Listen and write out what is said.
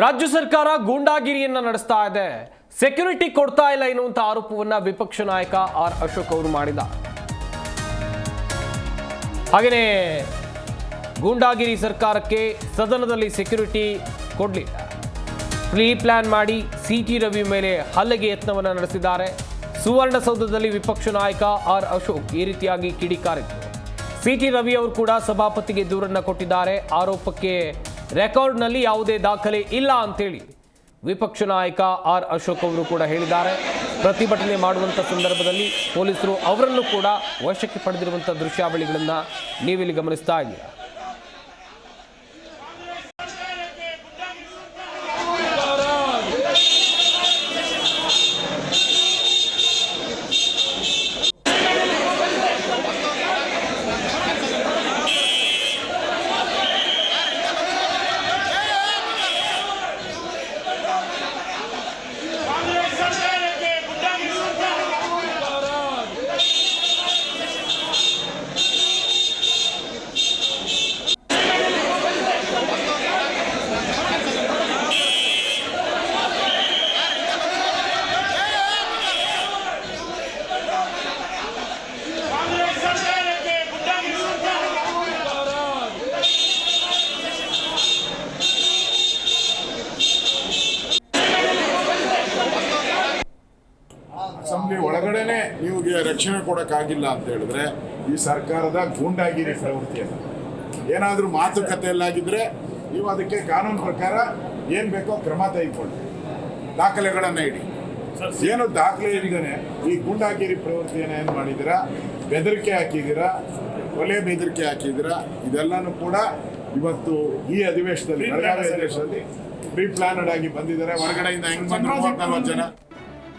ರಾಜ್ಯ ಸರ್ಕಾರ ಗೂಂಡಾಗಿರಿಯನ್ನ ನಡೆಸ್ತಾ ಇದೆ. ಸೆಕ್ಯೂರಿಟಿ ಕೊಡ್ತಾ ಇಲ್ಲ ಎನ್ನುವಂಥ ಆರೋಪವನ್ನ ವಿಪಕ್ಷ ನಾಯಕ ಆರ್ ಅಶೋಕ್ ಅವರು ಮಾಡಿದ. ಹಾಗೆಯೇ ಗೂಂಡಾಗಿರಿ ಸರ್ಕಾರಕ್ಕೆ ಸದನದಲ್ಲಿ ಸೆಕ್ಯೂರಿಟಿ ಕೊಡಲಿಲ್ಲ. ಪ್ರೀ ಪ್ಲಾನ್ ಮಾಡಿ ಸಿ ಟಿ ರವಿ ಮೇಲೆ ಹಲ್ಲೆಗೆ ಯತ್ನವನ್ನು ನಡೆಸಿದ್ದಾರೆ. ಸುವರ್ಣಸೌಧದಲ್ಲಿ ವಿಪಕ್ಷ ನಾಯಕ ಆರ್ ಅಶೋಕ್ ಈ ರೀತಿಯಾಗಿ ಕಿಡಿಕಾರಿದ್ದರು ಸಿ ಟಿ ರವಿ ಅವರು ಕೂಡ ಸಭಾಪತಿಗೆ ದೂರನ್ನು ಕೊಟ್ಟಿದ್ದಾರೆ. ಆರೋಪಕ್ಕೆ ರೆಕಾರ್ಡ್ನಲ್ಲಿ ಯಾವುದೇ ದಾಖಲೆ ಇಲ್ಲ ಅಂತೇಳಿ ವಿಪಕ್ಷ ನಾಯಕ ಆರ್ ಅಶೋಕ್ ಅವರು ಕೂಡ ಹೇಳಿದ್ದಾರೆ. ಪ್ರತಿಭಟನೆ ಮಾಡುವಂಥ ಸಂದರ್ಭದಲ್ಲಿ ಪೊಲೀಸರು ಅವರನ್ನು ಕೂಡ ವಶಕ್ಕೆ ಪಡೆದಿರುವಂಥ ದೃಶ್ಯಾವಳಿಗಳನ್ನು ನೀವಿಲ್ಲಿ ಗಮನಿಸ್ತಾ ಇದ್ದೀರಾ? ಒಳಗಡೆನೆ ನಿಮಗೆ ರಕ್ಷಣೆ ಕೊಡೋಕ್ಕಾಗಿಲ್ಲ ಅಂತ ಹೇಳಿದ್ರೆ ಈ ಸರ್ಕಾರದ ಗೂಂಡಾಗಿರಿ ಪ್ರವೃತ್ತಿ ಅದು ಏನಾದರೂ ಮಾತುಕತೆಯಲ್ಲಾಗಿದ್ರೆ ನೀವು ಅದಕ್ಕೆ ಕಾನೂನು ಪ್ರಕಾರ ಏನು ಬೇಕೋ ಕ್ರಮ ತೆಗೆದುಕೊಳ್ಳಿ. ದಾಖಲೆಗಳನ್ನು ಇಡಿ. ಏನು ದಾಖಲೆ ಇಲ್ಲದೇ ಈ ಗೂಂಡಾಗಿರಿ ಪ್ರವೃತ್ತಿಯನ್ನು ಏನು ಮಾಡಿದ್ದೀರಾ? ಬೆದರಿಕೆ ಹಾಕಿದ್ದೀರಾ? ಕೊಲೆ ಬೆದರಿಕೆ ಹಾಕಿದ್ದೀರಾ? ಇದೆಲ್ಲನೂ ಕೂಡ ಇವತ್ತು ಈ ಅಧಿವೇಶನದಲ್ಲಿ ಅಧಿವೇಶನದಲ್ಲಿ ಪ್ರೀ ಪ್ಲಾನಡ್ ಆಗಿ ಬಂದಿದ್ದಾರೆ. ಹೊರಗಡೆಯಿಂದ ಹೆಂಗ್ ಬಂದ್ರು ಜನ?